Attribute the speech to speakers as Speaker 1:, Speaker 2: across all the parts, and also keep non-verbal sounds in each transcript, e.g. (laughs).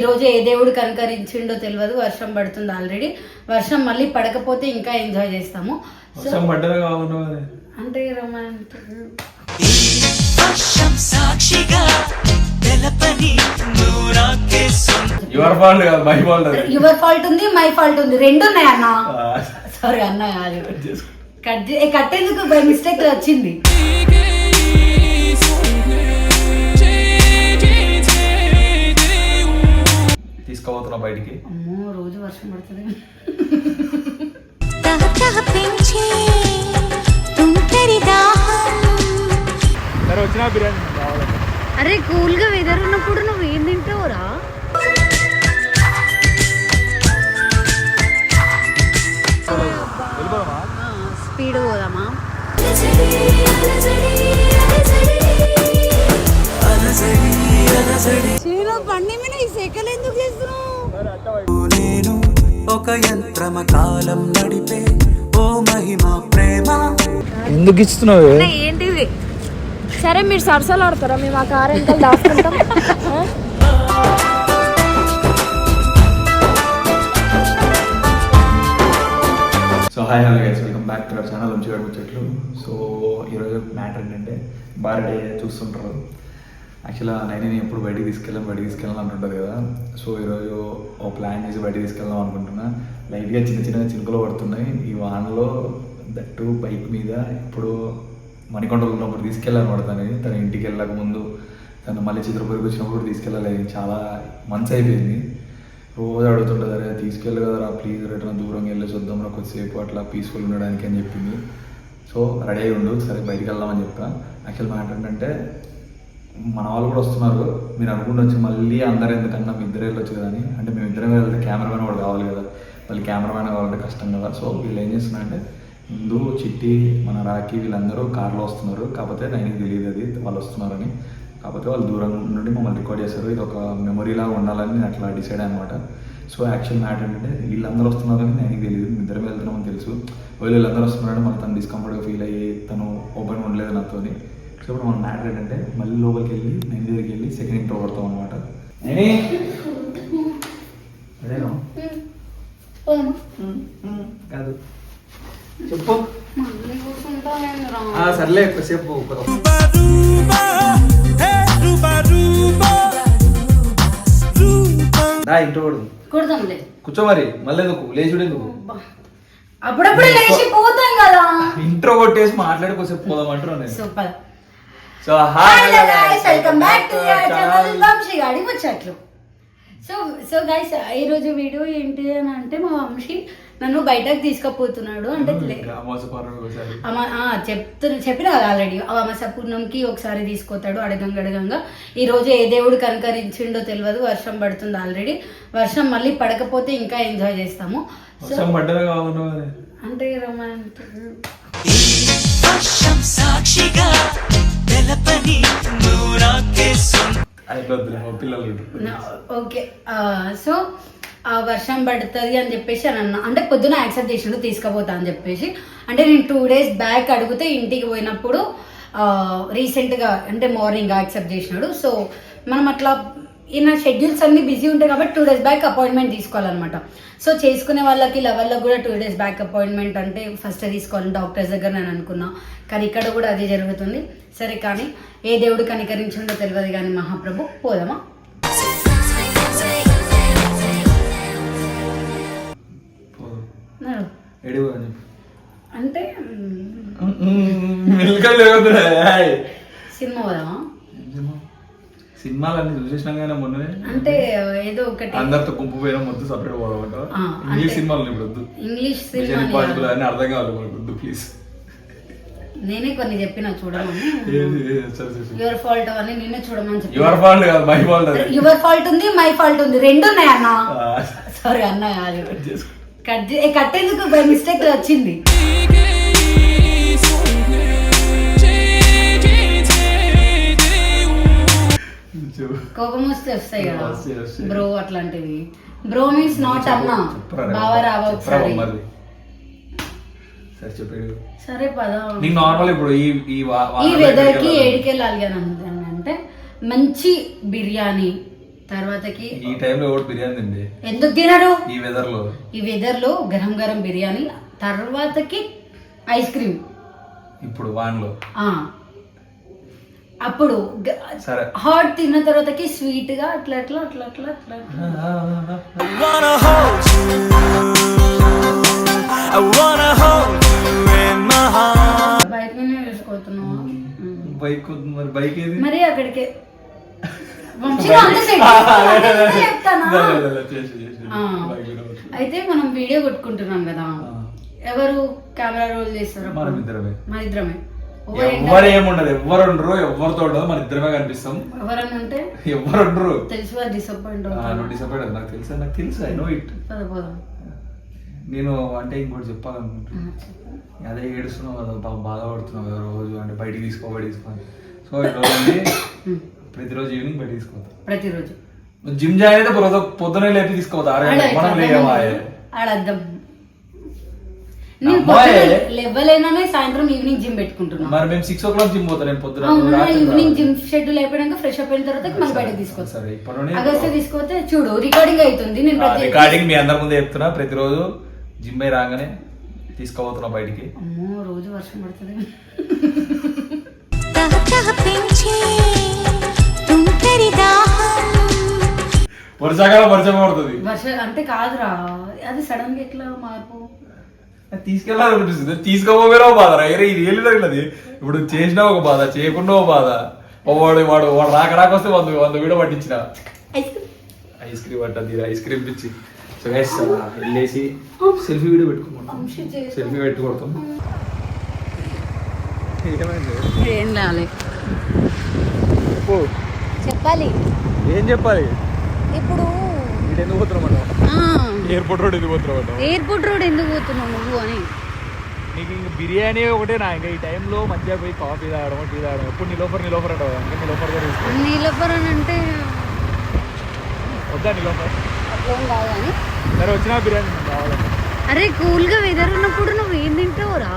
Speaker 1: ఈ రోజు ఏ దేవుడు కనుకరించిండో తెలియదు. వర్షం పడుతుంది ఆల్రెడీ. వర్షం మళ్ళీ పడకపోతే ఇంకా ఎంజాయ్ చేస్తాము.
Speaker 2: వర్షం కావాలన్నా.
Speaker 1: అంటే రొమాంటిక్.
Speaker 2: యువర్ ఫాల్ట్ కాదు మై ఫాల్ట్ అది.
Speaker 1: యువర్ ఫాల్ట్ ఉంది మై ఫాల్ట్ ఉంది. రెండు ఉన్నాయి అన్న. సారీ అన్న కాదు. కట్ కట్టేందుకు బై మిస్టేక్ వచ్చింది.
Speaker 2: తీసుకోబోతున్నా బయటికి?
Speaker 1: అమ్మో రోజు వర్షం పడుతుంది. అరే కూల్గా వెదర్ ఉన్నప్పుడు నువ్వు ఏం తింటావురా? స్పీడ్ పోదామా?
Speaker 3: నేను ఒక యంత్రమ కాలం నడిపే ఓ మహిమ ప్రేమ.
Speaker 2: ఎందుకు ఇస్తున్నావు?
Speaker 1: ఏంటిది?
Speaker 4: సరే మీరు సరసాలు ఆడతారా? మేము ఆ కార్ దాచుకుంటాం. ఆ?
Speaker 2: So hi hello guys welcome back to our channel నుంచి ముచ్చట్లు సో ఈరోజు మ్యాటర్ ఏంటంటే బాగా చూస్తుంటారు. యాక్చువల్గా నేను ఎప్పుడు బయటికి తీసుకెళ్ళాను బయటికి తీసుకెళ్ళాలి అంటుంటుంది కదా. సో ఈరోజు ఓ ప్లాన్ చేసి బయటికి తీసుకెళ్దాం అనుకుంటున్నా. లైట్గా చిన్న చిన్న చినుకులు పడుతున్నాయి. ఈ వానలో దట్టు బైక్ మీద ఇప్పుడు మణికొండలు ఉన్నప్పుడు తీసుకెళ్ళాను తనని. తన ఇంటికి వెళ్ళక ముందు తను మళ్ళీ చిత్రపూరికి వచ్చినప్పుడు తీసుకెళ్ళలేదు చాలా మంచి అయిపోయింది. రోజు అడుగుతుంటుంది అరే తీసుకెళ్ళి కదరా ప్లీజ్ రిటర్న్ దూరంగా వెళ్ళి చూద్దాం రా కొద్దిసేపు అట్లా పీస్ఫుల్ ఉండడానికి అని చెప్పింది. సో రెడీ అయి ఉండు సరే బయటికి వెళ్దామని చెప్పా. యాక్చువల్ మ్యాటర్ ఏంటంటే మన వాళ్ళు కూడా వస్తున్నారు. మీరు అనుకుండొచ్చు మళ్ళీ అందరు ఎందుకన్నా మీ ఇద్దరు వెళ్ళొచ్చు కదా అని. అంటే మేము ఇద్దరం వెళ్తే కెమెరామెన్ కూడా కావాలి కదా. మళ్ళీ కెమెరామెన్ కావాలంటే కష్టం కదా. సో వీళ్ళు ఏం చేస్తున్నారంటే ముందు చిట్టి మన రాఖీ వీళ్ళందరూ కార్లో వస్తున్నారు. కాకపోతే నైన్కి తెలియదు అది వాళ్ళు వస్తున్నారని. కాకపోతే వాళ్ళు దూరం నుండి మమ్మల్ని రికార్డ్ చేశారు. ఇది ఒక మెమొరీలా లాగా ఉండాలని అట్లా డిసైడ్ అనమాట సో యాక్చువల్ మ్యాటర్ ఏంటంటే వీళ్ళందరూ వస్తున్నారని నేను తెలియదు. మీ ఇద్దరం వెళ్తున్నామని తెలుసు. వీళ్ళు వీళ్ళందరూ వస్తున్నారని మళ్ళీ తను డిస్కంఫర్ట్గా ఫీల్ అయ్యి తను ఓపెన్ ఉండలేదు నాతోని. సో ఇప్పుడు మన మ్యాటర్ ఏంటంటే మళ్ళీ లోపలికి వెళ్ళి నేను దగ్గరికి వెళ్ళి సెకండ్ ఇంటర్ కొడతాం అనమాట కాదు. చెప్పు. సర్లే చెప్పు ఇంట్లో
Speaker 1: కుడదాంలే
Speaker 2: కూర్చో మరి మళ్ళీ ఎందుకు? లేచుడు ఎందుకు?
Speaker 1: అప్పుడప్పుడు లేచి పోతాం కదా.
Speaker 2: ఇంట్రో కొట్టేసి మాట్లాడి కొంచెం పోదాం నేను.
Speaker 1: Super.
Speaker 2: So hi
Speaker 1: hello guys welcome back to your channel Vamsi గాడి ముచ్చట్లు సో సో గైస్ ఈ రోజు వీడియో ఏంటి అని అంటే మా వంశీ నన్ను బయటకు తీసుకుపోతున్నాడు. అంటే లే- అమ ఆ, చెప్తు చెప్పిన కదా ఆల్రెడీ అమాసపూర్ణంకి ఒకసారి తీసుకొస్తాడు అడగంగా అడగంగా. ఈ రోజు ఏ దేవుడు కనుకరించిండో తెలియదు. వర్షం పడుతుంది ఆల్రెడీ వర్షం మళ్ళీ పడకపోతే ఇంకా ఎంజాయ్ చేస్తాము. అంటే రొమాంటిక్.
Speaker 3: సాక్షిగా తెలపని
Speaker 1: ఓకే సో ఆ వర్షం పడుతుంది అని చెప్పేసి అని అన్నా. అంటే పొద్దున యాక్సెప్ట్ చేసిండు తీసుకుపోతా అని చెప్పేసి. అంటే నేను టూ డేస్ బ్యాక్ అడిగితే ఇంటికి పోయినప్పుడు రీసెంట్గా అంటే మార్నింగ్ యాక్సెప్ట్ చేసినాడు. సో మనం అట్లా ఈయన షెడ్యూల్స్ అన్ని బిజీ ఉంటాయి కాబట్టి టూ డేస్ బ్యాక్ అపాయింట్మెంట్ తీసుకోవాలన్నమాట. సో చేసుకునే వాళ్ళకి లెవెల్లో కూడా టూ డేస్ బ్యాక్ అపాయింట్మెంట్ అంటే ఫస్ట్ తీసుకోవాలి డాక్టర్స్ దగ్గర నేను అనుకున్నా కానీ ఇక్కడ కూడా అదే జరుగుతుంది సరే కానీ ఏ దేవుడు కనికరించిండో తెలియదు కానీ మహాప్రభు పోదామా. అంటే. సినిమా పోదామా?
Speaker 2: సినిమాలన్నీ చూసేసినాం కానీ మొన్ననే
Speaker 1: అంటే ఏదో ఒకటి.
Speaker 2: అందరితో గుంపు పోయినా మొద్దు సపరేట్
Speaker 1: ఆ,
Speaker 2: ఇంగ్లీష్ సినిమాలు ఇప్పుడు వద్దు.
Speaker 1: ఇంగ్లీష్ సినిమా
Speaker 2: ఇంపాసిబుల్ అని అర్థం కావాలి మనకు వద్దు ప్లీజ్
Speaker 1: నేనే కొన్ని చెప్పిన చూడమని. యువర్ ఫాల్ట్ అని నేనే చూడమని చెప్పి
Speaker 2: యువర్ ఫాల్ట్ కాదు మై ఫాల్ట్
Speaker 1: యువర్ ఫాల్ట్ ఉంది మై ఫాల్ట్ ఉంది. రెండు ఉన్నాయి అన్న? సారీ అన్న కాదు
Speaker 2: చేసుకో.
Speaker 1: కట్ కట్టేందుకు బై మిస్టేక్ వచ్చింది. కోపం వస్తే వస్తాయి కదా.
Speaker 2: వస్తాయి, వస్తాయి.
Speaker 1: బ్రో అట్లాంటివి. బ్రో మీన్స్ నాట్ అన్న.
Speaker 2: చెప్పురా.
Speaker 1: బాగా రావా ఒకసారి.
Speaker 2: మరి. సరే చెప్పేది
Speaker 1: సరే పదా.
Speaker 2: నీకు నార్మల్ ఇప్పుడు ఈ ఈ వా-
Speaker 1: ఈ కి
Speaker 2: ఎక్కడికి వెళ్ళాలి?
Speaker 1: ఏడికెళ్ళాలి అని అనుకుంటాను అంటే మంచి బిర్యానీ తర్వాతకి
Speaker 2: ఈ టైంలో ఎవరు బిర్యానీ తిండి?
Speaker 1: ఎందుకు తినరు
Speaker 2: ఈ వెదర్లో.
Speaker 1: ఈ వెదర్లో గరం గరం బిర్యానీ తర్వాతకి ఐస్ క్రీమ్.
Speaker 2: ఇప్పుడు వాన్లో.
Speaker 1: ఆ. అప్పుడు హాట్ తిన్న తర్వాతకి స్వీట్గా అట్లా అట్లా అట్లా అట్లా అట్లా. నుండి వేసుకోతున్నావా
Speaker 2: బైక్ మరి. బైక్ ఏది?
Speaker 1: మరి అక్కడికి. (laughs)
Speaker 2: బైక్.
Speaker 1: అయితే మనం వీడియో కొట్టుకుంటున్నాం కదా. ఎవరు కెమెరా రోల్ చేస్తారు
Speaker 2: మనం ఇద్దరమే. ఎవ్వరు ఏముండదు ఎవ్వరు ఉండరు ఎవరితో ఉండదు మన ఇద్దరమే కనిపిస్తాం.
Speaker 1: ఎవరన్నా ఉంటే
Speaker 2: ఎవ్వరు ఉండరు.
Speaker 1: తెలిసి డిసప్పాయింట్
Speaker 2: ఆ, నువ్వు డిసప్పాయింట్ నాకు తెలుసా నాకు తెలుసు ఐ నో ఇట్ నేను అంటే ఇంకోటి చెప్పాలనుకుంటున్నాను అదే ఏడుస్తున్నావు కదా పాపం బాధపడుతున్నావు కదా రోజు అంటే బయటికి తీసుకో బయట తీసుకో సో రోజు ప్రతిరోజు ఈవినింగ్ బయట తీసుకోవద్దు
Speaker 1: ప్రతిరోజు.
Speaker 2: జిమ్ జాయిన్ అయితే పొద్దు పొద్దునే లేపి తీసుకోవద్దు ఆరు గంటలకు మనం లేవా?
Speaker 1: ఆడద్దాం. లేవలేననే సాయంత్రం ఈవినింగ్ జిమ్ పెట్టుకుంటున్నాను
Speaker 2: మరి మేము సిక్స్ ఓ క్లాక్ జిమ్ పోతాను నేను పొద్దున
Speaker 1: ఈవినింగ్. జిమ్ షెడ్యూల్ అయిపోయాక ఫ్రెష్ అప్ అయిన తర్వాత మళ్ళీ బయటకు తీసుకొస్తాను
Speaker 2: సరే ఇప్పటి నుండి
Speaker 1: అగస్ట్ తీసుకొస్తే చూడు రికార్డింగ్ అవుతుంది నేను
Speaker 2: రికార్డింగ్ మీ అందరి ముందే చెప్తున్నా. ప్రతిరోజు జిమ్ అయి రాగానే తీసుకోబోతున్నా బయటికి.
Speaker 1: అమ్మో రోజు వర్షం పడుతుంది.
Speaker 2: వర్షాకాలం వర్షం పడుతుంది.
Speaker 1: వర్ష అంటే కాదురా అది సడన్గా ఎట్లా మార్పు.
Speaker 2: తీసుకెళ్ళాలనిపిస్తుంది తీసుకోపోయినా బాధ రా. అరే ఇది ఏళ్ళు తగినది ఇప్పుడు చేసినా ఒక బాధ చేయకుండా ఒక బాధ. వాడు వాడు వాడు రాక రాక వస్తే వంద వంద వీడియో పట్టించిన.
Speaker 1: Ice cream.
Speaker 2: ఐస్ క్రీమ్ పట్టది ఐస్ క్రీమ్ పిచ్చి. సో గైస్ వెళ్ళేసి సెల్ఫీ వీడియో
Speaker 1: చేసి-
Speaker 2: సెల్ఫీ పెట్టుకోవడం
Speaker 1: ఏం రాలే.
Speaker 4: చెప్పాలి.
Speaker 2: ఏం చెప్పాలి?
Speaker 4: ఇప్పుడు
Speaker 2: ఎందుకు పోతున్నాం ఎయిర్పోర్ట్ రోడ్ ఎందుకు పోతున్నాం
Speaker 4: ఎయిర్పోర్ట్ రోడ్ ఎందుకు పోతున్నావు నువ్వు అని.
Speaker 2: నీకు ఇంక బిర్యానీ ఒకటే నా ఇంకా ఈ టైంలో మంచిగా పోయి కాఫీ తాగడం టీ తాగడం ఎప్పుడు నిలోఫర్ నిలోఫర్ అంటావు ఇంకా నిలోఫర్
Speaker 4: నీలబ్బర్ అని అంటే
Speaker 2: వద్దా నిలోఫర్?
Speaker 4: అట్లేం కాదు కానీ.
Speaker 2: సరే వచ్చినా బిర్యానీ కావాలంటే
Speaker 4: అరే కూల్గా వెదర్ ఉన్నప్పుడు నువ్వు ఏం తింటావురా?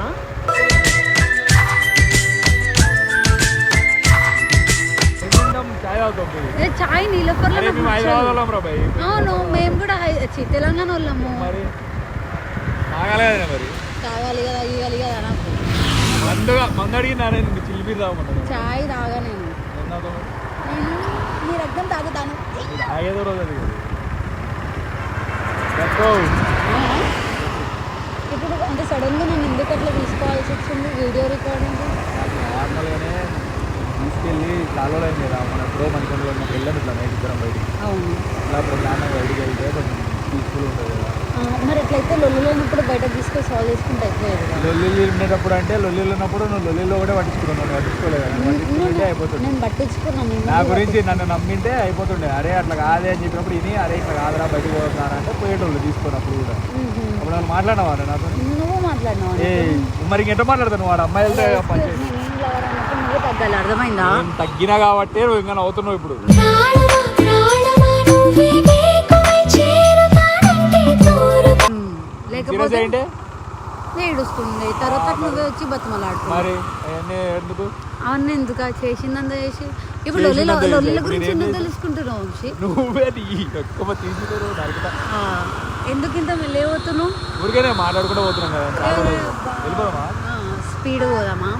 Speaker 2: రా భయ్
Speaker 4: అవును మేము కూడా తెలంగాణ వాళ్ళము.
Speaker 2: తాగాలి కదా
Speaker 4: ఇవ్వాలి కదా నాకు చాయ్ తాగా నేను. నీ రక్తం తాగుతాను.
Speaker 2: తాగేదో రోజు అది.
Speaker 4: ఇప్పుడు అంటే సడన్గా నేను ఎందుకు అట్లా తీసుకోవాల్సి వచ్చింది? Video recording.
Speaker 2: నార్మల్గానే తీసుకెళ్ళి రోజులు కదా మన ఎప్పుడో మంచి మనకి వెళ్ళాను ఇట్లా నైట్ ఇద్దరం బయటికి
Speaker 4: అవును.
Speaker 2: ఇట్లా ఇప్పుడు ప్లాన్ బయటికి వెళ్తే కొంచెం పీస్ఫుల్ ఉంటుంది కదా.
Speaker 4: మరి ఎట్లయితే లొల్లులో ఉన్నప్పుడు బయటకు తీసుకొని సాల్వ్ చేసుకుంటే అయిపోయేది కదా.
Speaker 2: లొల్లిలు ఉండేటప్పుడు అంటే లొల్లిలు ఉన్నప్పుడు నువ్వు లొల్లిలో కూడా పట్టించుకున్నావు నన్ను పట్టించుకోలేదు కదా.
Speaker 4: నువ్వు-
Speaker 2: పట్టించుకుంటే
Speaker 4: నువ్వు-
Speaker 2: అయిపోతుంది.
Speaker 4: నేను పట్టించుకున్నాను నేను
Speaker 2: నా
Speaker 4: ముందు
Speaker 2: గురించి నన్ను నమ్మింటే అయిపోతుండే. అరే అట్లా కాదే అని చెప్పినప్పుడు ఇది అరే ఇట్లా కాదురా బయటకు పోతున్నా అంటే పోయేటోళ్ళు తీసుకున్నప్పుడు కూడా.
Speaker 4: మ్మ్.
Speaker 2: అప్పుడు వాళ్ళు మాట్లాడినావా నాతో
Speaker 4: నువ్వు మాట్లాడినావు
Speaker 2: ఏ మరి ఇంకెంత మాట్లాడతాను వాడు అమ్మాయిలతో పనిచేసి
Speaker 4: నేనేం నువ్వు తగ్గాలి అర్థమైందా?
Speaker 2: తగ్గినా కాబట్టి నువ్వు ఇంకా నవ్వుతున్నావు ఇప్పుడు.
Speaker 4: లేకపోతే ఏడుస్తుంది. తర్వాత నువ్వే వచ్చి బతిమలాడుకో
Speaker 2: మరి అవన్నీ ఎందుకు?
Speaker 4: అవన్నీ ఎందుకు? చేసిందంతా చేసి. ఇప్పుడు లొల్లిలో లొల్లిల గురించి
Speaker 2: నేనేం
Speaker 4: ఎందుకు? తెలుసుకుంటున్నావు వంశీ?
Speaker 2: నువ్వే
Speaker 4: ఎందుకు ఇంత వెళ్ళేపోతున్నావు
Speaker 2: ఊరికేనే మాట్లాడుకుంటూ పోతున్నాం కదా
Speaker 4: స్పీడ్ పోదామా?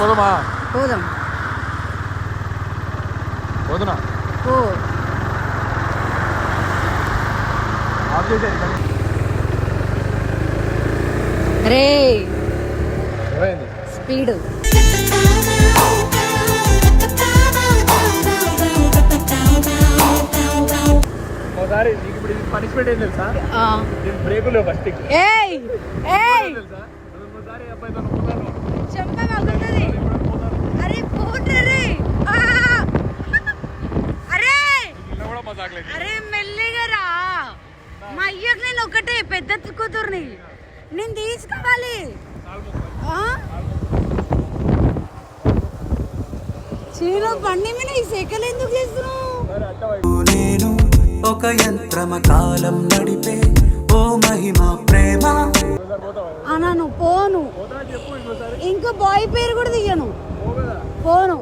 Speaker 2: పోదామా?
Speaker 4: పోదాం.
Speaker 2: ఆఫ్ చేసేది
Speaker 4: రే స్పీడ్.
Speaker 2: ఒకసారి నీకు ఇప్పుడు పనిష్మెంట్ ఏం తెలుసా? నేను బ్రేకులు ఫస్ట్
Speaker 4: ఏయ్ ఏయ్.
Speaker 2: పోతాను
Speaker 4: చెంప పగులుతుంది అరే! అరే.
Speaker 2: ఇలా కూడా మజాకలేదు
Speaker 4: అరే మెల్లిగా రా. మా అయ్యకు నేను ఒకటే పెద్ద కూతుర్ని. నేను తీసుకోవాలి. ఆ? చీర బండి మీద ఈ సెకలు ఎందుకు చేస్తున్నావు?
Speaker 3: నేను ఒక యంత్రమ కాలం నడిపే ఓ మహిమ ప్రేమ.
Speaker 4: అనను పోను. ఇంకా బాయ్ పేరు కూడా తీయను. పోను.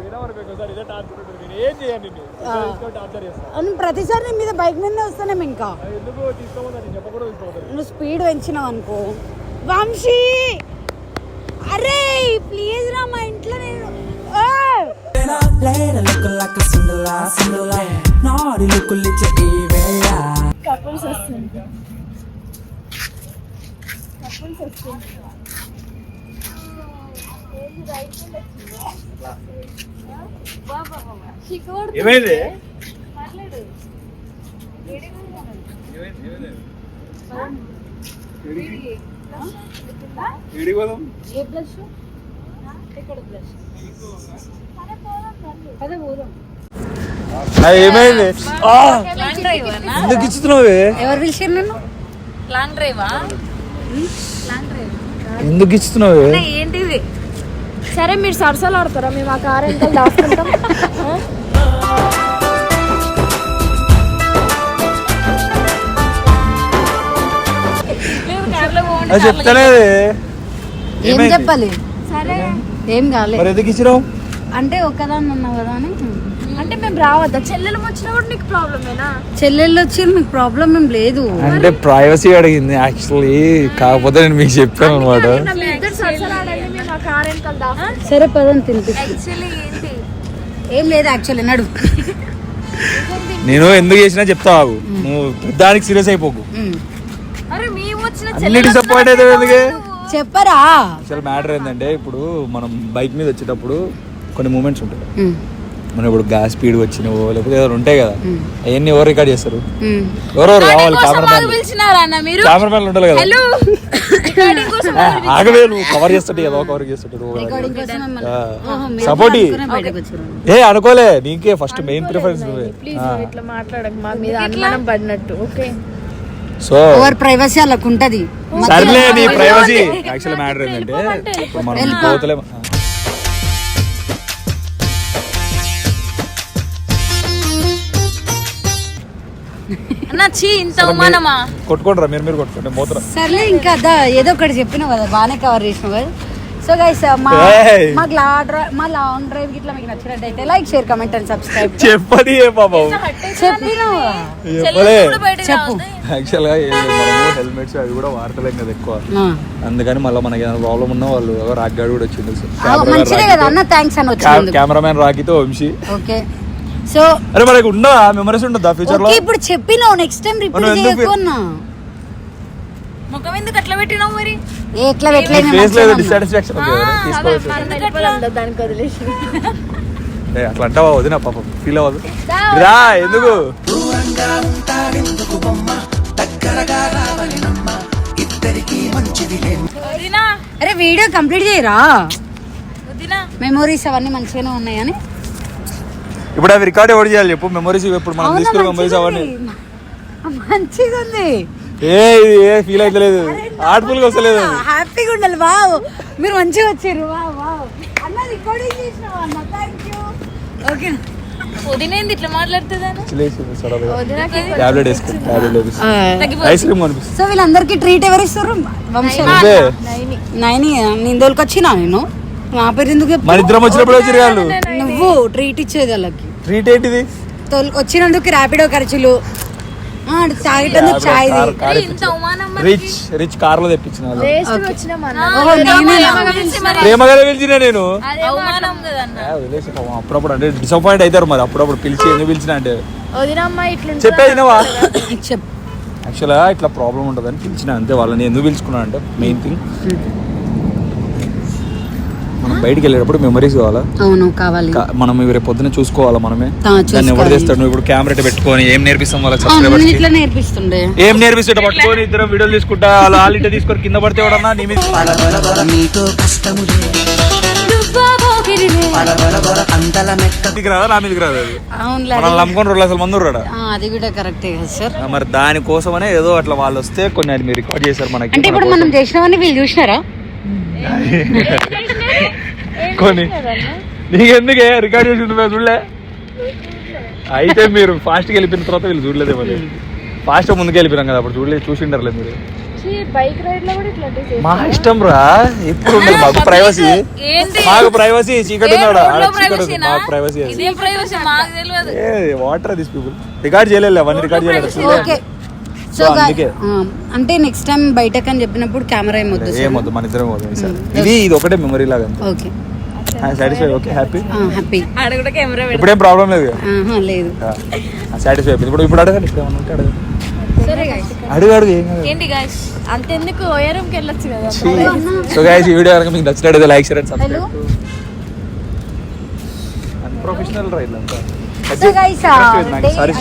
Speaker 4: అని ప్రతిసారి నీ మీద బైక్ మీద వస్తానేం ఇంకా. నువ్వు స్పీడ్ పెంచినావు అనుకో. వంశీ! అరే ప్లీజ్ రా మా ఇంట్లో నేను ఏయ్!
Speaker 3: Later look like a Cinderella, Cinderella. Naughty look lit your area.
Speaker 2: ఏమైంది ఏమైంది? ఎందుకు ఇచ్చుతున్నావు?
Speaker 4: ఎవరు పిలిచారు నన్ను?
Speaker 5: లాంగ్ డ్రైవా
Speaker 2: ఎందుకు ఇచ్చుతున్నావు?
Speaker 5: ఏంటిది?
Speaker 6: సరే మీరు సరసాలు ఆడతారా? మేము ఆ కార్ ఎంత దాచుకుంటాం?
Speaker 2: అది చెప్తలేదు.
Speaker 1: ఏం చెప్పాలి?
Speaker 6: సరే.
Speaker 1: ఏం కాలే.
Speaker 2: మరి ఎందుకు ఇచ్చినావు?
Speaker 1: అంటే ఒక్కదాన్ని ఉన్నావు కదా అని?
Speaker 6: అంటే మేము రావద్దా? చెల్లెలు వచ్చినా కూడా నీకు ప్రాబ్లమేనా?
Speaker 1: చెల్లెళ్ళు వచ్చి మీకు ప్రాబ్లం ఏం లేదు.
Speaker 2: అంటే ప్రైవసీ అడిగింది యాక్చువల్లీ కాకపోతే నేను మీకు చెప్పాను అనమాట
Speaker 1: సరే పదని తినిపిస్తుంది
Speaker 5: యాక్చువల్లీ ఏంటి?
Speaker 1: ఏం లేదు యాక్చువల్లీ నడు.
Speaker 2: నేను ఎందుకు చేసినా చెప్తావు నువ్వు దానికి సీరియస్ అయిపోకు. అన్ని డిసప్పాయింట్ అయితే
Speaker 1: చెప్పరా?
Speaker 2: అసలు మ్యాటర్ ఏంటంటే ఇప్పుడు మనం బైక్ మీద వచ్చేటప్పుడు కొన్ని మూమెంట్స్ ఉంటాయి. మనం ఇప్పుడు గ్యాస్ స్పీడ్ వచ్చినవో లేకపోతే ఉంటాయి కదా. అవన్నీ ఎవరు రికార్డ్ చేస్తారు. ఎవరెవరు రావాలి?
Speaker 5: కోసం
Speaker 2: కెమెరా
Speaker 5: మాకు పిలిచినారా అన్న మీరు?
Speaker 2: కెమెరా ఉండాలి కదా.
Speaker 5: హలో రికార్డింగ్ కోసం
Speaker 2: ఆ, ఆగవే నువ్వు కవర్ చేస్తుంటే ఏదో కవర్ చేస్తుంటే సపోర్ట్. ఏ అనుకోలే నీకే ఫస్ట్ మెయిన్ ప్రిఫరెన్స్ నువ్వే.
Speaker 6: ప్లీజ్ ఇట్లా మాట్లాడక. మా మీద అనుమానం పడినట్టు. ఓకే
Speaker 2: సో
Speaker 1: ఎవరి ప్రైవసీ వాళ్ళకు ఉంటది.
Speaker 2: సర్లే నీ ప్రైవసీ యాక్చువల్ మ్యాటర్ ఏంటంటే ఇప్పుడు మనం పోతలేం.
Speaker 5: అన్న చీ ఇంత అవమానమా?
Speaker 2: కొట్టుకుంటారా మీరు మీరు కొట్టుకుంటే పోతారా
Speaker 1: సర్లే ఇంకా అదా ఏదో ఒకటి చెప్పినావు కదా బాగానే కవర్ చేసినావు కదా. సో గైస్ మా
Speaker 2: Hey.
Speaker 1: మా లాంగ్ డ్రైవ్ మా లాంగ్ డ్రైవ్ ఇట్లా మీకు నచ్చినట్టయితే like share comment and subscribe
Speaker 2: చెప్పది ఏ పాపం
Speaker 1: చెప్పినావు?
Speaker 2: చెప్పలే.
Speaker 5: కూడా బయటకు
Speaker 1: చెప్పు.
Speaker 2: యాక్చువల్గా మనము హెల్మెట్స్ అవి కూడా వాడతలేం కదా ఎక్కువ. అందుకని మళ్ళీ మనకి ఏదైనా ప్రాబ్లం ఉన్నా వాళ్ళు రాగ్గాడు కూడా వచ్చిండు.
Speaker 1: ఆ, మంచిదే కదా అన్న థ్యాంక్స్ అని వచ్చినందుకు.
Speaker 2: కెమెరామెన్ రాకితో వంశీ.
Speaker 1: ఓకే సో
Speaker 2: అరే మనకి ఉండదా మెమరీస్ ఉండదా ఫ్యూచర్లో?
Speaker 1: ఓకే ఇప్పుడు చెప్పినావు నెక్స్ట్ టైం రిపీట్ చేయకున్నా
Speaker 5: ముఖం ఎందుకు అట్లా పెట్టినావు మరి?
Speaker 1: ఎట్లా పెట్టలేదు
Speaker 2: ఫేస్ లేదు డిసాటిస్ఫాక్షన్ తీసుకోవచ్చు.
Speaker 6: దానికి వదిలేసి?
Speaker 2: ఏ, అట్లా అంటావా? వదిన పాపం ఫీల్ అవ్వదు. రా ఎందుకు?
Speaker 5: వదినా.
Speaker 1: అరే వీడియో కంప్లీట్ చేయరా?
Speaker 5: వదినా.
Speaker 1: మెమోరీస్ అవన్నీ మంచిగానే ఉన్నాయని.
Speaker 2: ఇప్పుడు అవి రికార్డ్ ఎవరు చేయాలి చెప్పు? మెమరీస్ ఇప్పుడు మనం తీసుకున్న మెమరీస్ అవన్నీ
Speaker 1: మంచిగుంది. మంచిగా ఉంది
Speaker 2: ఏ ఇది ఏ ఫీల్ అవుతలేదు ఆర్ట్ఫుల్గా వస్తలేదు.
Speaker 1: హ్యాపీగా ఉండాలి. వావ్. మీరు మంచిగా వచ్చారు. Wow wow. అన్న రికార్డింగ్ చేసినావు అన్న? థ్యాంక్ యూ ఓకే
Speaker 5: వదినేంది ఇట్లా
Speaker 2: ఐస్ క్రీమ్
Speaker 1: సో వీళ్ళందరికీ ట్రీట్ ఎవరు ఇస్తారు? నైని. నేను. నేను నా పేరు ఎందుకు?
Speaker 2: మన ఇద్దరం వచ్చినప్పుడు వచ్చి వాళ్ళు.
Speaker 1: నువ్వు ట్రీట్ ఇచ్చేది వాళ్ళకి.
Speaker 2: ట్రీట్ ఏంటిది?
Speaker 1: తోలు- వచ్చినందుకు ర్యాపిడో ఖర్చులు. ఆ, తాగేటందుకు చాయ్.
Speaker 2: రిచ్ రిచ్ కార్లో తెప్పించిన వాళ్ళు.
Speaker 1: ఓహో నేనేనా
Speaker 2: ప్రేమగా పిలిచిన నేను.
Speaker 5: అవమానం కదన్న.
Speaker 2: ఏ, వదిలేసి పాపం అప్పుడప్పుడు అంటే డిసప్పాయింట్ అవుతారు మరి అప్పుడప్పుడు పిలిచి ఎందుకు పిలిచిన అంటే.
Speaker 6: వదినమ్మ ఇట్లా
Speaker 2: చెప్పేదినవా
Speaker 1: చెప్పు.
Speaker 2: యాక్చువల్గా ఇట్లా ప్రాబ్లం ఉంటుందని పిలిచిన అంతే వాళ్ళని ఎందుకు పిలుచుకున్నా అంటే మెయిన్ థింగ్ బయటికి వెళ్ళేటప్పుడు మెమరీస్ కావాలా?
Speaker 1: అవును కావాలి.
Speaker 2: మనం రేపు పొద్దున చూసుకోవాలా మనమే? దాన్ని ఎవరు. తెస్తాడు నువ్వు ఇప్పుడు కెమెరా పెట్టుకొని ఏం నేర్పిస్తాం వాళ్ళ సబ్స్క్రైబర్స్
Speaker 1: ఇట్లా నేర్పిస్తుండే.
Speaker 2: ఏం నేర్పిస్తాడు? పట్టుకొని ఇద్దరం వీడియోలు తీసుకుంటా అలా ఆలిట తీసుకొని కింద పడితే ఎవడన్నా నీ మీద
Speaker 3: నీతో
Speaker 2: అది?
Speaker 1: కూడా కరెక్టే కదా సార్
Speaker 2: మరి దానికోసమనే ఏదో అట్లా వాళ్ళు వస్తే కొన్ని మీరు రికార్డ్ చేశారు మనకి.
Speaker 1: అంటే ఇప్పుడు
Speaker 2: మన
Speaker 1: చేసినవన్నీ వీళ్ళు చూసినారా.
Speaker 2: కొన్ని నీకెందుకే? రికార్డ్ చేసి ఉంటే మేము చూడలే. అయితే మీరు ఫాస్ట్గా వెళ్ళిపోయిన తర్వాత వీళ్ళు చూడలేదే మరి. ఫాస్ట్గా ముందుకు వెళ్ళిపోయినాం కదా అప్పుడు చూడలేదు చూసిండర్లే మీరు.
Speaker 6: బైక్ రైడ్లో కూడా ఇట్లాంటివి
Speaker 2: మా ఇష్టం రా. ఎప్పుడు ఉండదు మాకు ప్రైవసీ
Speaker 5: ఏంటి
Speaker 2: మాకు ప్రైవసీ చీకటి ఉన్నాడు? చీకటి? మాకు privacy water this people record చేయలేదు అవన్నీ రికార్డ్ చేయలేదు
Speaker 1: ఓకే. సో. అంటే నెక్స్ట్ టైం బయటకు అని చెప్పినప్పుడు కెమెరా ఏమొద్దు
Speaker 2: ఏమొద్దు మన ఇద్దరం పోదాం ఈసారి. ఇది ఇది ఒకటే మెమరీ లాగా
Speaker 1: okay
Speaker 2: satisfy okay happy
Speaker 1: happy
Speaker 5: ఆడ కూడా కెమెరా
Speaker 2: ఇప్పుడేం ప్రాబ్లం లేదు
Speaker 1: లేదు.
Speaker 2: సాటిస్ఫై అయిపోయింది ఇప్పుడు ఇప్పుడు అడగండి ఇప్పుడు ఏమన్నా ఉంటే అడగండి. అడుగు అడుగు ఏం కాదు.
Speaker 5: ఏంటి గాయస్
Speaker 6: అంతెందుకు? ఓయరంకి వెళ్ళొచ్చు కదా?
Speaker 2: సో గైస్ ఈ వీడియో కనుక మీకు నచ్చినట్టయితే like share and
Speaker 1: Hello.
Speaker 2: Subscribe unprofessional ride అంతా
Speaker 1: సో
Speaker 2: సారీ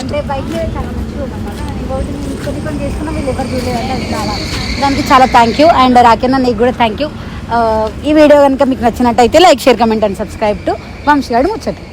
Speaker 1: అంటే బైక్ మీద చాలా మంచిగా ఉందన్నమాట నేను కొన్ని కొన్ని చేసుకున్నా వీళ్ళు ఎవరు చూడలేదు చాలా. దానికి చాలా థ్యాంక్ యూ అండ్ రాకేనా నీకు కూడా థ్యాంక్ యూ ఈ వీడియో కనుక మీకు నచ్చినట్టయితే like share comment and subscribe to Vamshi garu ముచ్చట.